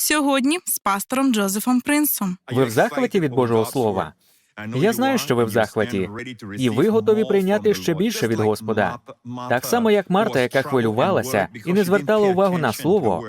Сьогодні з пастором Джозефом Принсом. Ви в захваті від Божого Слова? Я знаю, що ви в захваті, і ви готові прийняти ще більше від Господа. Так само, як Марта, яка хвилювалася і не звертала увагу на слово.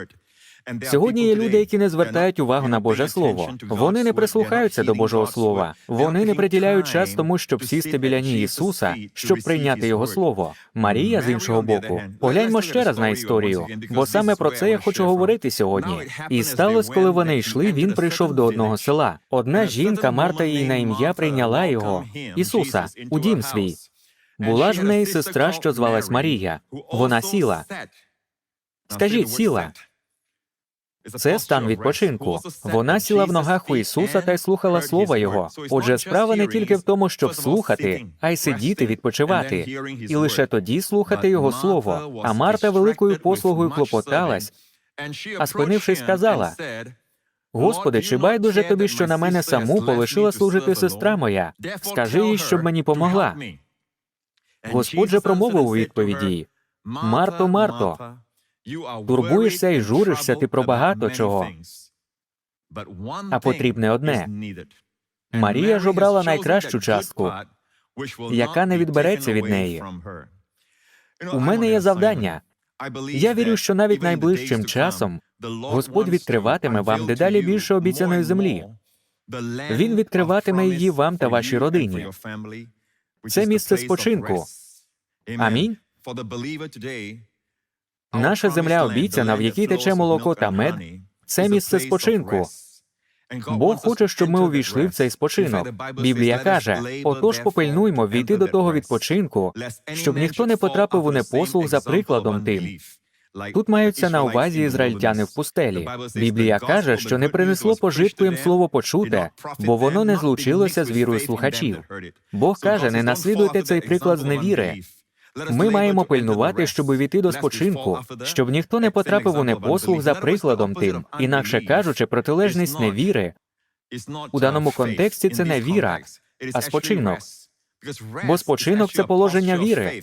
Сьогодні є люди, які не звертають увагу на Боже Слово. Вони не прислухаються до Божого Слова. Вони не приділяють час тому, щоб сісти біля ніг Ісуса, щоб прийняти Його Слово. Марія, з іншого боку, погляньмо ще раз на історію, бо саме про це я хочу говорити сьогодні. І сталося, коли вони йшли, він прийшов до одного села. Одна жінка, Марта її на ім'я прийняла його, Ісуса, у дім свій. Була ж в неї сестра, що звалась Марія. Вона сіла. Скажіть, сіла. Це стан відпочинку. Вона сіла в ногах у Ісуса та й слухала слова Його. Отже, справа не тільки в тому, щоб слухати, а й сидіти, відпочивати, і лише тоді слухати Його слово. А Марта великою послугою клопоталась, а спинившись, сказала: Господи, чи байдуже тобі, що на мене саму полишила служити сестра моя? Скажи їй, щоб мені помогла. Господь же промовив у відповіді: Марто, Марто, турбуєшся і журишся ти про багато чого, а потрібне одне. Марія ж обрала найкращу частку, яка не відбереться від неї. У мене є завдання. Я вірю, що навіть найближчим часом Господь відкриватиме вам дедалі більше обіцяної землі. Він відкриватиме її вам та вашій родині. Це місце спочинку. Амінь. Наша земля обіцяна, в якій тече молоко та мед, це місце спочинку. Бог хоче, щоб ми увійшли в цей спочинок. Біблія каже: отож попильнуймо війти до того відпочинку, щоб ніхто не потрапив у непослух за прикладом тим. Тут маються на увазі ізраїльтяни в пустелі. Біблія каже, що не принесло пожитку їм слово почуте, бо воно не злучилося з вірою слухачів. Бог каже: не наслідуйте цей приклад з невіри. Ми маємо пильнувати, щоб увійти до спочинку, щоб ніхто не потрапив у непослух за прикладом тим, інакше кажучи, протилежність невіри. У даному контексті це не віра, а спочинок. Бо спочинок це положення віри.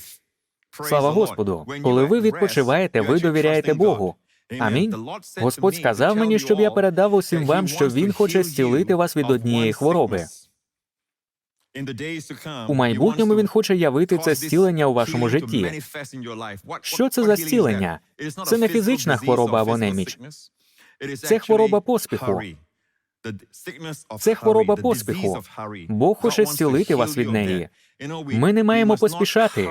Слава Господу! Коли ви відпочиваєте, ви довіряєте Богу. Амінь. Господь сказав мені, щоб я передав усім вам, що Він хоче зцілити вас від однієї хвороби. У майбутньому він хоче явити це зцілення у вашому житті. Що це за зцілення? Це не фізична хвороба або неміч. Це хвороба поспіху. Це хвороба поспіху. Бог хоче зцілити вас від неї. Ми не маємо поспішати,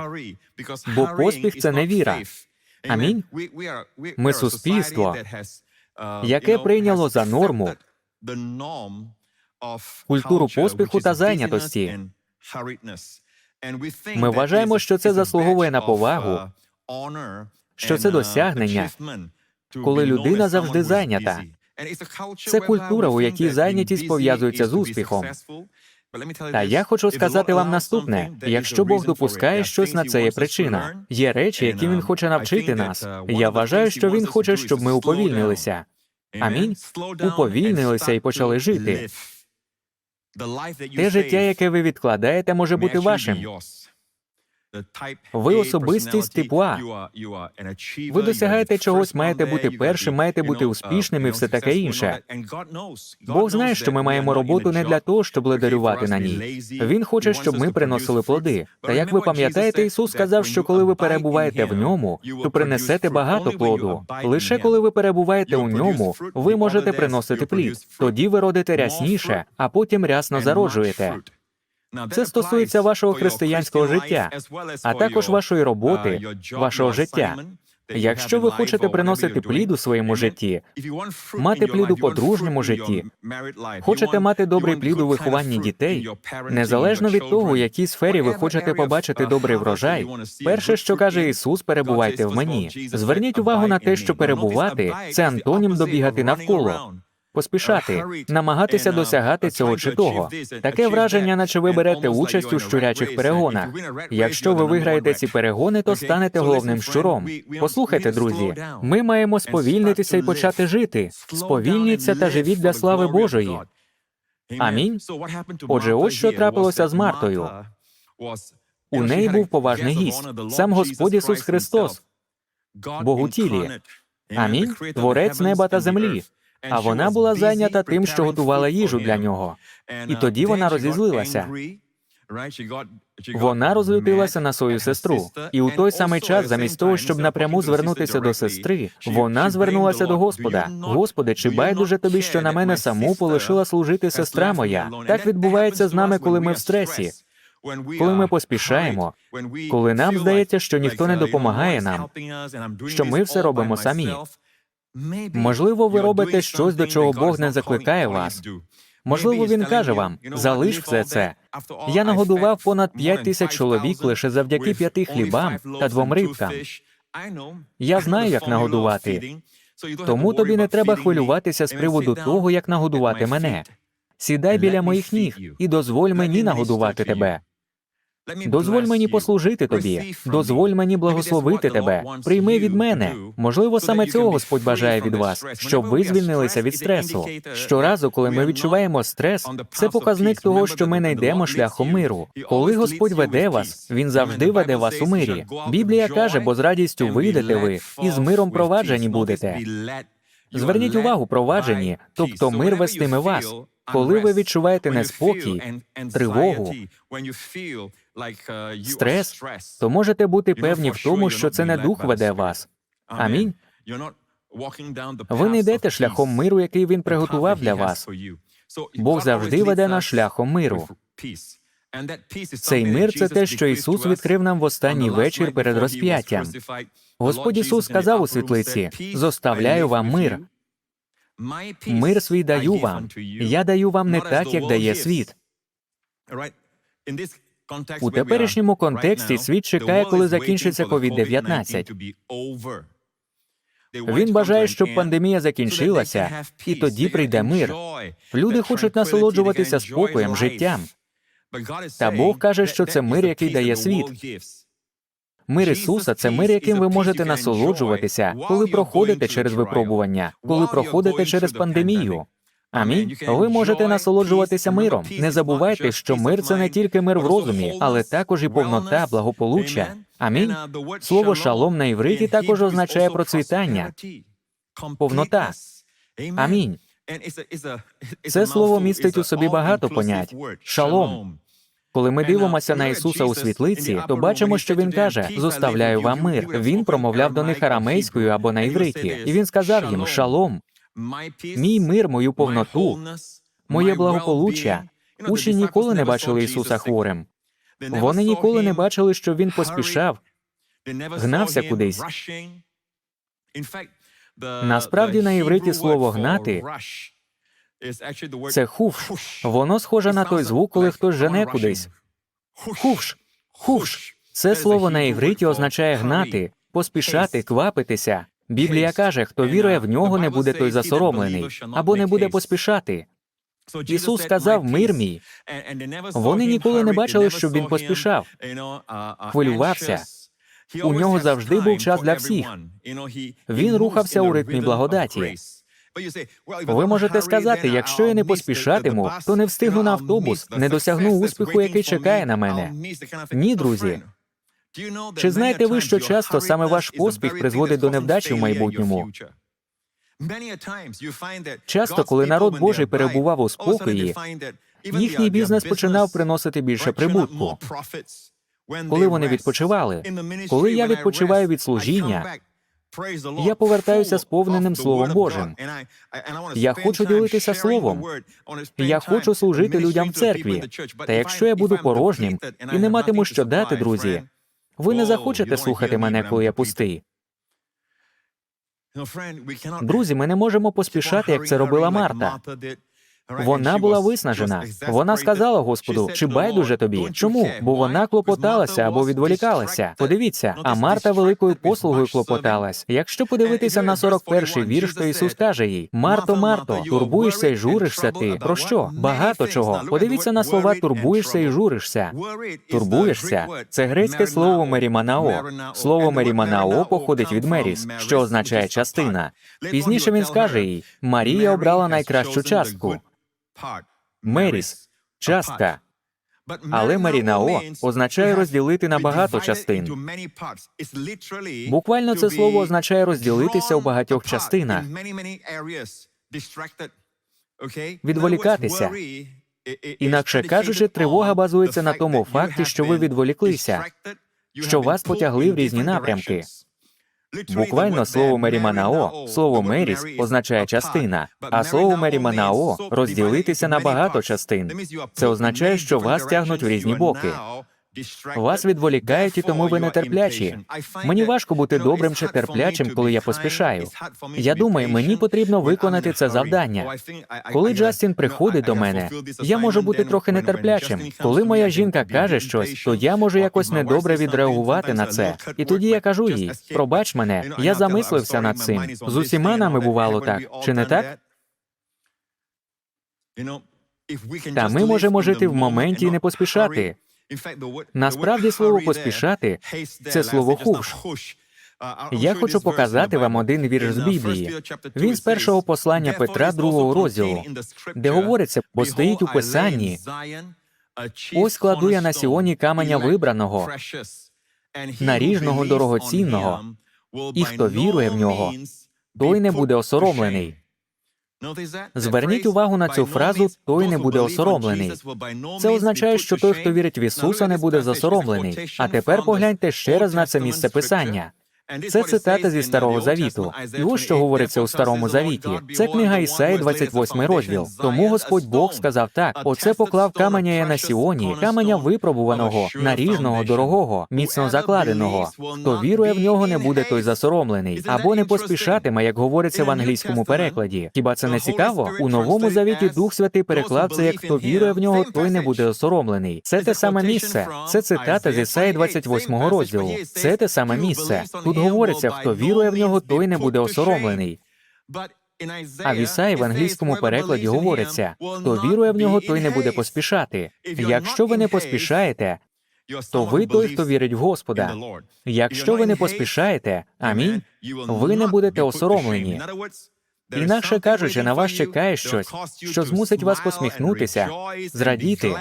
бо поспіх це не віра. Амінь. Ми суспільство, яке прийняло за норму культуру поспіху та зайнятості. Ми вважаємо, що це заслуговує на повагу, що це досягнення, коли людина завжди зайнята. Це культура, у якій зайнятість пов'язується з успіхом. Та я хочу сказати вам наступне: якщо Бог допускає щось на це є причина. Є речі, які він хоче навчити нас. Я вважаю, що він хоче, щоб ми уповільнилися. Амінь. Уповільнилися і почали жити. Те життя, яке ви відкладаєте, може бути вашим. Ви особистість типу А. Ви досягаєте чогось, маєте бути першим, маєте бути успішним і все таке інше. Бог знає, що ми маємо роботу не для того, щоб ледарювати на ній. Він хоче, щоб ми приносили плоди. Та як ви пам'ятаєте, Ісус сказав, що коли ви перебуваєте в ньому, то принесете багато плоду. Лише коли ви перебуваєте у ньому, ви можете приносити плід. Тоді ви родите рясніше, а потім рясно зароджуєте. Це стосується вашого християнського життя, а також вашої роботи, вашого життя. Якщо ви хочете приносити плід у своєму житті, мати плід у подружньому житті, хочете мати добрий плід у вихованні дітей, незалежно від того, у якій сфері ви хочете побачити добрий врожай, перше, що каже Ісус, перебувайте в мені. Зверніть увагу на те, що перебувати це антонім добігати навколо. Поспішати, намагатися досягати цього чи того. Таке враження, наче ви берете участь у щурячих перегонах. Якщо ви виграєте ці перегони, то станете головним щуром. Послухайте, друзі, ми маємо сповільнитися і почати жити. Сповільніться та живіть для слави Божої. Амінь. Отже, ось що трапилося з Мартою. У неї був поважний гість, сам Господь Ісус Христос, Бог у тілі. Амінь. Творець неба та землі. А вона була зайнята тим, що готувала їжу для нього. І тоді вона розізлилася. Вона розлютилася на свою сестру, і у той самий час, замість того, щоб напряму звернутися до сестри, вона звернулася до Господа. Господи, чи байдуже тобі, що на мене саму полишила служити сестра моя? Так відбувається з нами, коли ми в стресі, коли ми поспішаємо, коли нам здається, що ніхто не допомагає нам, що ми все робимо самі. Можливо, ви робите щось, до чого Бог не закликає вас. Можливо, він каже вам: залиш все це. Я нагодував понад п'ять тисяч чоловік лише завдяки п'яти хлібам та двом рибкам. Я знаю, як нагодувати. Тому тобі не треба хвилюватися з приводу того, як нагодувати мене. Сідай біля моїх ніг і дозволь мені нагодувати тебе. Дозволь мені послужити тобі, дозволь мені благословити тебе. Прийми від мене. Можливо, саме цього Господь бажає від вас, щоб ви звільнилися від стресу. Щоразу, коли ми відчуваємо стрес, це показник того, що ми не йдемо шляхом миру. Коли Господь веде вас, він завжди веде вас у мирі. Біблія каже, бо з радістю вийдете ви, і з миром проваджені будете. Зверніть увагу, проваджені, тобто мир вестиме вас. Коли ви відчуваєте неспокій, тривогу, стрес, то можете бути певні в тому, що це не дух веде вас. Амінь. Ви не йдете шляхом миру, який він приготував для вас. Бог завжди веде нас шляхом миру. Цей мир це те, що Ісус відкрив нам в останній вечір перед розп'яттям. Господь Ісус сказав у світлиці: зоставляю вам мир. Мир свій даю вам. Я даю вам не так, як дає світ. У теперішньому контексті світ чекає, коли закінчиться COVID-19. Він бажає, щоб пандемія закінчилася, і тоді прийде мир. Люди хочуть насолоджуватися спокоєм, життям. Та Бог каже, що це мир, який дає світ. Мир Ісуса це мир, яким ви можете насолоджуватися, коли проходите через випробування, коли проходите через пандемію. Амінь. Ви можете насолоджуватися миром. Не забувайте, що мир це не тільки мир в розумі, але також і повнота, благополуччя. Амінь. Слово шалом на івриті також означає процвітання, повнота. Амінь. Це слово містить у собі багато понять. Шалом. Коли ми дивимося на Ісуса у світлиці, то бачимо, що Він каже: зоставляю вам мир. Він промовляв до них арамейською або на івриті, і він сказав їм Шалом. Мій мир, мою повноту, моє благополуччя. Учні ніколи не бачили Ісуса хворим. Вони ніколи не бачили, що він поспішав, гнався кудись. Насправді на івриті слово гнати це хуфш. Воно схоже на той звук, коли хтось жене кудись. Хуфш. Хуфш. Це слово на івриті означає гнати, поспішати, квапитися. Біблія каже, хто вірує в нього, не буде той засоромлений, або не буде поспішати. Ісус сказав мир мій. Вони ніколи не бачили, щоб він поспішав, хвилювався. У нього завжди був час для всіх. Він рухався у ритмі благодаті. Ви можете сказати, якщо я не поспішатиму, то не встигну на автобус, не досягну успіху, який чекає на мене. Ні, друзі. Чи знаєте ви, що часто саме ваш поспіх призводить до невдачі в майбутньому? Часто, коли народ Божий перебував у спокої, їхній бізнес починав приносити більше прибутку. Коли вони відпочивали, коли я відпочиваю від служіння, я повертаюся сповненим Словом Божим. Я хочу ділитися Словом. Я хочу служити людям в церкві. Та якщо я буду порожнім і не матиму що дати, друзі, ви не захочете слухати мене, коли я пустий. Друзі, ми не можемо поспішати, як це робила Марта. Вона була виснажена. Вона сказала Господу, чи байдуже тобі? Чому? Бо вона клопоталася або відволікалася. Подивіться, а Марта великою послугою клопоталась. Якщо подивитися на 41-й вірш, то Ісус каже їй: Марто, Марто, турбуєшся і журишся ти. Про що? Багато чого. Подивіться на слова турбуєшся і журишся. Турбуєшся це грецьке слово меріманао. Слово меріманао походить від меріс, що означає частина. Пізніше він скаже їй: Марія обрала найкращу частку. Меріс частка. Але Марінао означає розділити на багато частин. Буквально це слово означає розділитися у багатьох частинах. Відволікатися. Інакше кажучи, тривога базується на тому факті, що ви відволіклися, що вас потягли в різні напрямки. Буквально слово меріманао, слово меріс означає частина, а слово меріманао розділитися на багато частин. Це означає, що вас тягнуть в різні боки. Вас відволікають, і тому ви нетерплячі. Мені важко бути добрим чи терплячим, коли я поспішаю. Я думаю, мені потрібно виконати це завдання. Коли Джастін приходить до мене, я можу бути трохи нетерплячим. Коли моя жінка каже щось, то я можу якось недобре відреагувати на це. І тоді я кажу їй: пробач мене, я замислився над цим. З усіма нами бувало так, чи не так? Та ми можемо жити в моменті і не поспішати. Насправді слово поспішати це слово хуш. Я хочу показати вам один вірш з Біблії. Він з першого послання Петра, другого розділу, де говориться, бо стоїть у писанні. Ось кладу я на Сіоні каменя вибраного, наріжного дорогоцінного, і хто вірує в нього, той не буде осоромлений. Зверніть увагу на цю фразу той не буде осоромлений. Це означає, що той, хто вірить в Ісуса, не буде засоромлений. А тепер погляньте ще раз на це місце писання. Це цитата зі Старого Завіту. І ось що говориться у Старому Завіті. Це книга Ісаї, 28 розділ. Тому Господь Бог сказав так: оце поклав каменя я на Сіоні, каменя випробуваного, наріжного, дорогого, міцно закладеного. Хто вірує в нього, не буде той засоромлений, або не поспішатиме, як говориться в англійському перекладі. Хіба це не цікаво? У новому завіті Дух Святий переклав це як хто вірує в нього, той не буде осоромлений. Це те саме місце. Це цитата з Ісаї 28 розділу. Це те саме місце. Тут говориться, хто вірує в нього, той не буде осоромлений. А в Ісаї в англійському перекладі говориться: хто вірує в нього, той не буде поспішати. Якщо ви не поспішаєте, то ви той, хто вірить в Господа. Якщо ви не поспішаєте, амінь, ви не будете осоромлені. Інакше кажучи, на вас чекає щось, що змусить вас посміхнутися, зрадіти.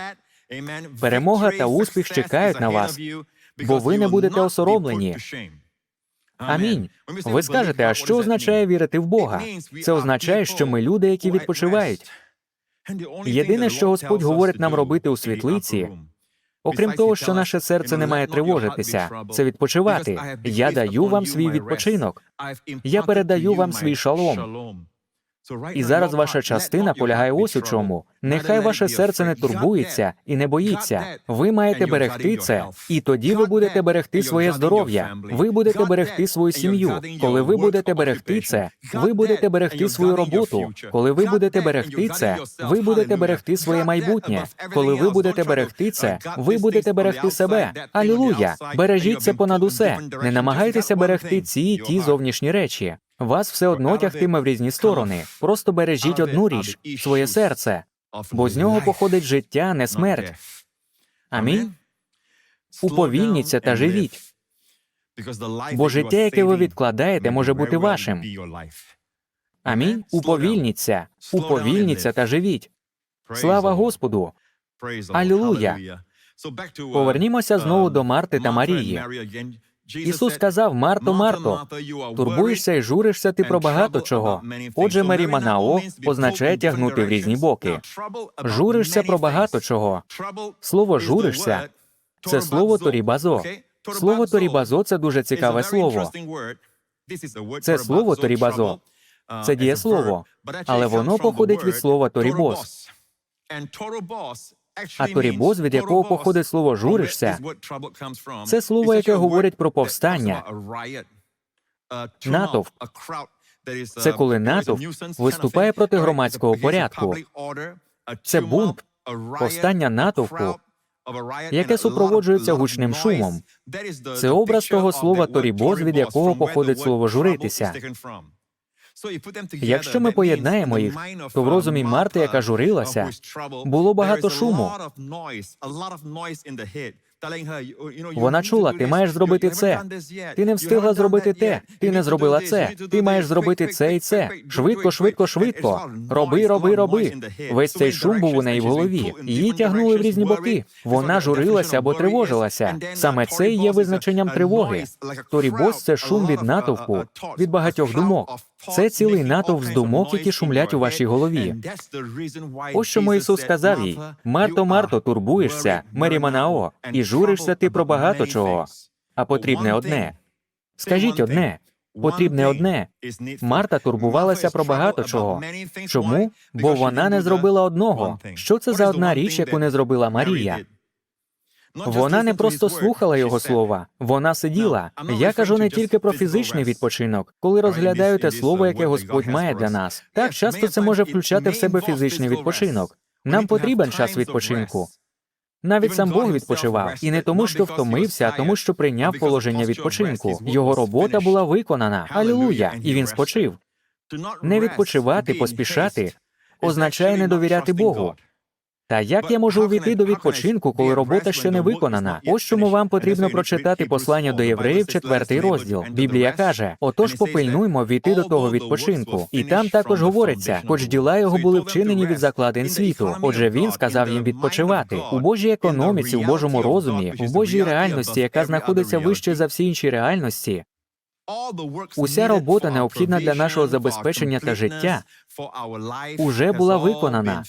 Перемога та успіх чекають на вас, бо ви не будете осоромлені. Амінь. Ви скажете, а що означає вірити в Бога? Це означає, що ми люди, які відпочивають. Єдине, що Господь говорить нам робити у світлиці, окрім того, що наше серце не має тривожитися, це відпочивати. Я даю вам свій відпочинок. Я передаю вам свій шалом. І зараз ваша частина полягає ось у чому. Нехай ваше серце не турбується і не боїться. Ви маєте берегти це, і тоді ви будете берегти своє здоров'я. Ви будете берегти свою сім'ю. Коли ви будете берегти це, ви будете берегти свою роботу. Коли ви будете берегти це, ви будете берегти своє майбутнє. Коли ви будете берегти це, ви будете берегти себе. Алілуя! Бережіть це понад усе. Не намагайтеся берегти ці і ті зовнішні речі. Вас все одно тягтиме в різні сторони. Просто бережіть одну річ своє серце, бо з нього походить життя, не смерть. Амінь. Уповільніться та живіть. Бо життя, яке ви відкладаєте, може бути вашим. Амінь. Уповільніться, уповільніться та живіть. Слава Господу! Алілуя! Повернімося знову до Марти та Марії. Ісус сказав: Марто, Марто, турбуєшся і журишся ти про багато чого. Отже, Маріманао означає тягнути в різні боки. Журишся про багато чого. Слово журишся це слово торібазо. Слово торібазо це дуже цікаве слово. Це слово торібазо. Це дієслово, але воно походить від слова торібоз. А торібоз, від якого походить слово журишся, це слово, яке говорить про повстання. Натовп. Це коли натовп виступає проти громадського порядку. Це бунт, повстання натовпу, яке супроводжується гучним шумом. Це образ того слова торібоз, від якого походить слово журитися. Якщо ми поєднаємо їх, то в розумі Марти, яка журилася, було багато шуму. Вона чула, ти маєш зробити це. Ти не встигла зробити те. Ти не зробила це. Ти маєш зробити це і це. Швидко, швидко, швидко. Роби, роби, роби. Весь цей шум був у неї в голові. Її тягнули в різні боки. Вона журилася або тривожилася. Саме це і є визначенням тривоги. Торібос – це шум від натовпу, від багатьох думок. Це цілий натовп з думок, які шумлять у вашій голові. Ось чому Ісус сказав їй: Марто, Марто, турбуєшся, Меріманао, і журишся ти про багато чого. А потрібне одне. Скажіть одне. Потрібне одне. Марта турбувалася про багато чого. Чому? Бо вона не зробила одного. Що це за одна річ, яку не зробила Марія? Вона не просто слухала його слова, вона сиділа. Я кажу не тільки про фізичний відпочинок, коли розглядаю те слово, яке Господь має для нас. Так часто це може включати в себе фізичний відпочинок. Нам потрібен час відпочинку. Навіть сам Бог відпочивав, і не тому, що втомився, а тому, що прийняв положення відпочинку. Його робота була виконана. Алілуя! І він спочив. Не відпочивати, поспішати означає не довіряти Богу. Та як я можу увійти до відпочинку, коли робота ще не виконана? Ось чому вам потрібно прочитати послання до євреїв, четвертий розділ. Біблія каже: отож, попильнуймо війти до того відпочинку. І там також говориться, хоч діла його були вчинені від закладин світу. Отже, він сказав їм відпочивати у Божій економіці, в Божому розумі, в Божій реальності, яка знаходиться вище за всі інші реальності. Уся робота необхідна для нашого забезпечення та життя уже була виконана.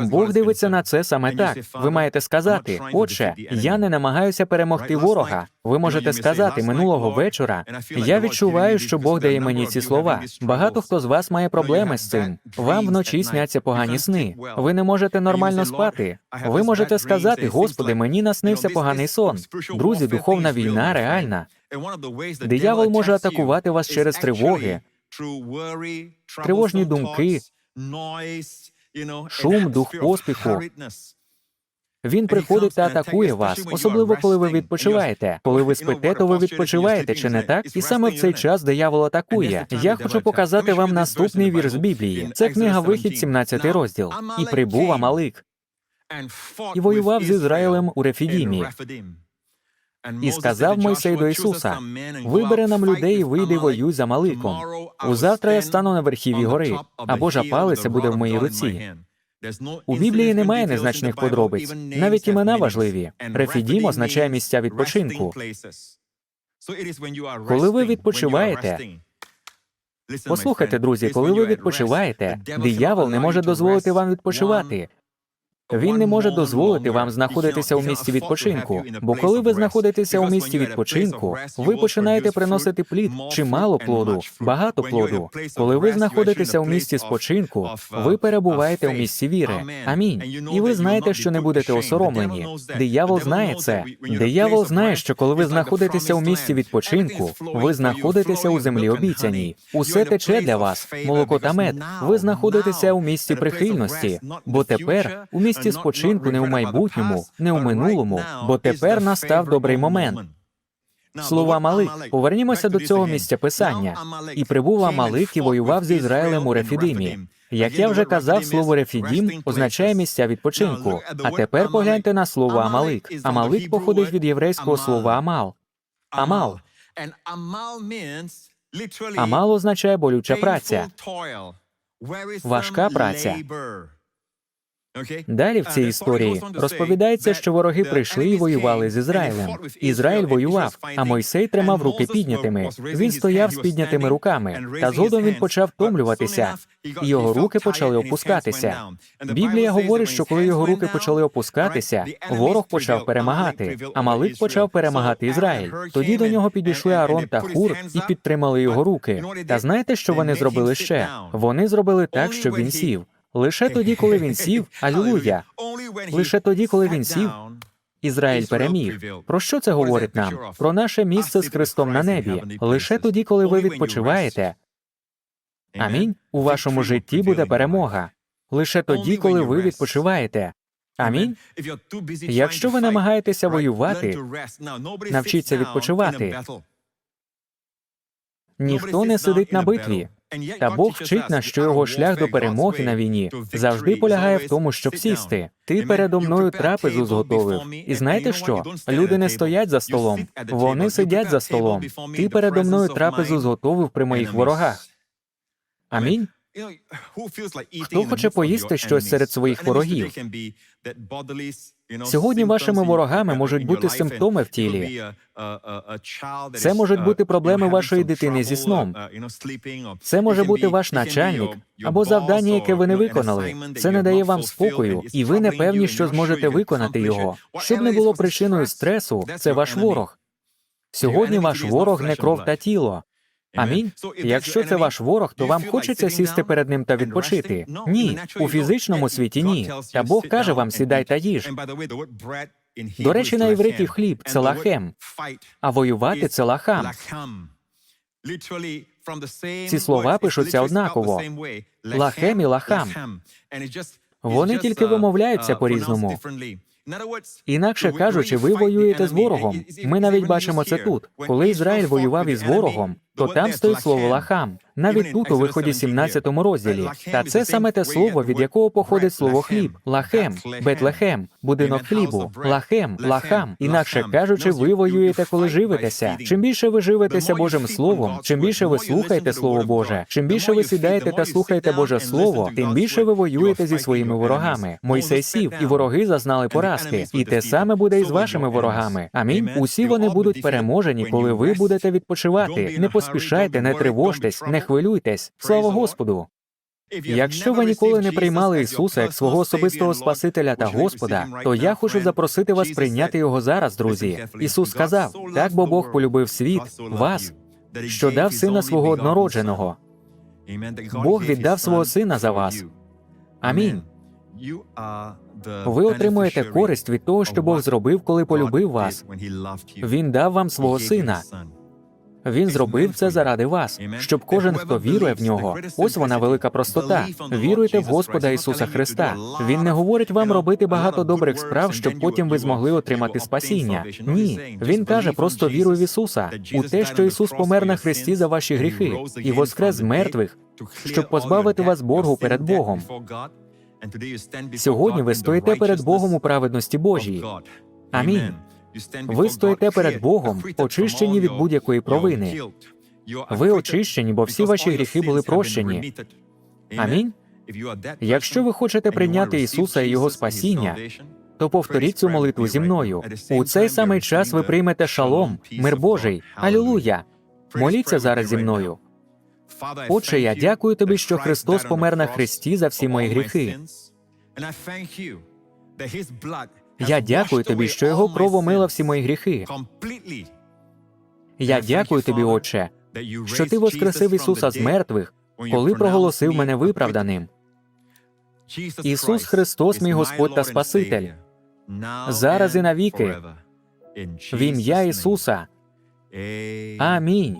Бог дивиться на це саме так. Ви маєте сказати, отче, я не намагаюся перемогти ворога. Ви можете сказати минулого вечора. Я відчуваю, що Бог дає мені ці слова. Багато хто з вас має проблеми з цим. Вам вночі сняться погані сни. Ви не можете нормально спати. Ви можете сказати, Господи, мені наснився поганий сон. Друзі, духовна війна реальна. Диявол може атакувати вас через тривоги, тривожні думки, шум, дух поспіху. Він приходить та атакує вас, особливо коли ви відпочиваєте. Коли ви спите, то ви відпочиваєте, чи не так? І саме в цей час диявол атакує. Я хочу показати вам наступний вірш з Біблії. Це книга Вихід, 17 розділ. І прибув Амалик. і воював з Ізраїлем у Рефідімі. І сказав Мойсей до Ісуса: Вибери нам людей і вийди воюй за Маликом. Узавтра я стану на верхіві гори, а Божа палиця буде в моїй руці. У Біблії немає незначних подробиць, навіть імена важливі. Рефідім означає місця відпочинку. Коли ви відпочиваєте, Послухайте, друзі, коли ви відпочиваєте, диявол не може дозволити вам відпочивати. Він не може дозволити вам знаходитися у місці відпочинку, бо коли ви знаходитеся у місці відпочинку, ви починаєте приносити плід чимало плоду, багато плоду. Коли ви знаходитеся у місці спочинку, ви перебуваєте у місці віри. Амінь. І ви знаєте, що не будете осоромлені. Диявол знає це. Диявол знає, що коли ви знаходитеся у місці відпочинку, ви знаходитеся у землі обіцяній. Усе тече для вас, молоко та мед. Ви знаходитеся у місці прихильності, бо тепер у місці спочинку не у майбутньому, не у минулому, бо тепер настав добрий момент. Слова Малик. Повернімося до цього місця писання. І прибув Амалик і воював з Ізраїлем у Рефідимі. Як я вже казав, слово Рефідім означає місця відпочинку. А тепер погляньте на слово Амалик. Амалик походить від єврейського слова Амал. Амал. Амал означає болюча праця. Важка праця. Далі в цій історії розповідається, що вороги прийшли і воювали з Ізраїлем. Ізраїль воював, а Мойсей тримав руки піднятими. Він стояв з піднятими руками, та згодом він почав втомлюватися, і його руки почали опускатися. Біблія говорить, що коли його руки почали опускатися, ворог почав перемагати, а Малик почав перемагати Ізраїль. Тоді до нього підійшли Арон та Хур і підтримали його руки. Та знаєте, що вони зробили ще? Вони зробили так, щоб він сів. Лише тоді, коли він сів, алілуя, лише тоді, коли він сів, Ізраїль переміг. Про що це говорить нам? Про наше місце з Христом на небі. Лише тоді, коли ви відпочиваєте. Амінь. У вашому житті буде перемога. Лише тоді, коли ви відпочиваєте. Амінь. Якщо ви намагаєтеся воювати, навчіться відпочивати. Ніхто не сидить на битві. Та Бог вчить нас, що його шлях до перемоги на війні завжди полягає в тому, щоб сісти. Ти передо мною трапезу зготовив. І знаєте що? Люди не стоять за столом, вони сидять за столом. Ти передо мною трапезу зготовив при моїх ворогах. Амінь. Хто хоче поїсти щось серед своїх ворогів? Сьогодні вашими ворогами можуть бути симптоми в тілі. Це можуть бути проблеми вашої дитини зі сном. Це може бути ваш начальник або завдання, яке ви не виконали. Це не дає вам спокою, і ви не певні, що зможете виконати його. Щоб не було причиною стресу, це ваш ворог. Сьогодні ваш ворог не кров та тіло. Амінь. Якщо це ваш ворог, то вам хочеться сісти перед ним та відпочити. Ні, у фізичному світі ні. Та Бог каже вам сідай та їж. До речі, на івриті хліб це лахем, А воювати це лахам. Ці слова пишуться однаково. Лахем і лахам. Вони тільки вимовляються по-різному. Інакше кажучи, ви воюєте з ворогом. Ми навіть бачимо це тут. Коли Ізраїль воював із ворогом, то там стоїть слово лахам. Навіть тут, у виході 17 розділі. Та це саме те слово, від якого походить слово хліб. Лахем, Бетлехем, будинок хлібу, лахем, лахам. Інакше кажучи, ви воюєте, коли живетеся. Чим більше ви живетеся Божим Словом, чим більше ви слухаєте Слово Боже, чим більше ви сідаєте та слухаєте Боже Слово, тим більше ви воюєте зі своїми ворогами. Мойсей сів, і вороги зазнали поразки. І те саме буде і з вашими ворогами. Амінь. Усі вони будуть переможені, коли ви будете відпочивати. Не поспішайте, не тривожтесь, не хвилюйтесь. Слава Господу! Якщо ви ніколи не приймали Ісуса як свого особистого Спасителя та Господа, то я хочу запросити вас прийняти його зараз, друзі. Ісус сказав: так, бо Бог полюбив світ, вас, що дав сина свого однородженого. Бог віддав свого сина за вас. Амінь. Ви отримуєте користь від того, що Бог зробив, коли полюбив вас. Він дав вам свого сина. Він зробив це заради вас, щоб кожен, хто вірує в нього, ось вона велика простота. Віруйте в Господа Ісуса Христа. Він не говорить вам робити багато добрих справ, щоб потім ви змогли отримати спасіння. Ні, він каже, просто віруй в Ісуса, у те, що Ісус помер на хресті за ваші гріхи і воскрес з мертвих, щоб позбавити вас боргу перед Богом. Сьогодні ви стоїте перед Богом у праведності Божій. Амінь. Ви стоїте перед Богом, очищені від будь-якої провини. Ви очищені, бо всі ваші гріхи були прощені. Амінь. Якщо ви хочете прийняти Ісуса і Його спасіння, то повторіть цю молитву зі мною. У цей самий час ви приймете шалом, мир Божий. Алілуя! Моліться зараз зі мною. Отче, я дякую тобі, що Христос помер на хресті за всі мої гріхи. Я дякую тобі, що його кров омила всі мої гріхи. Я дякую тобі, Отче, що ти воскресив Ісуса з мертвих, коли проголосив мене виправданим. Ісус Христос, мій Господь та Спаситель, Зараз і навіки. в ім'я Ісуса. Амінь.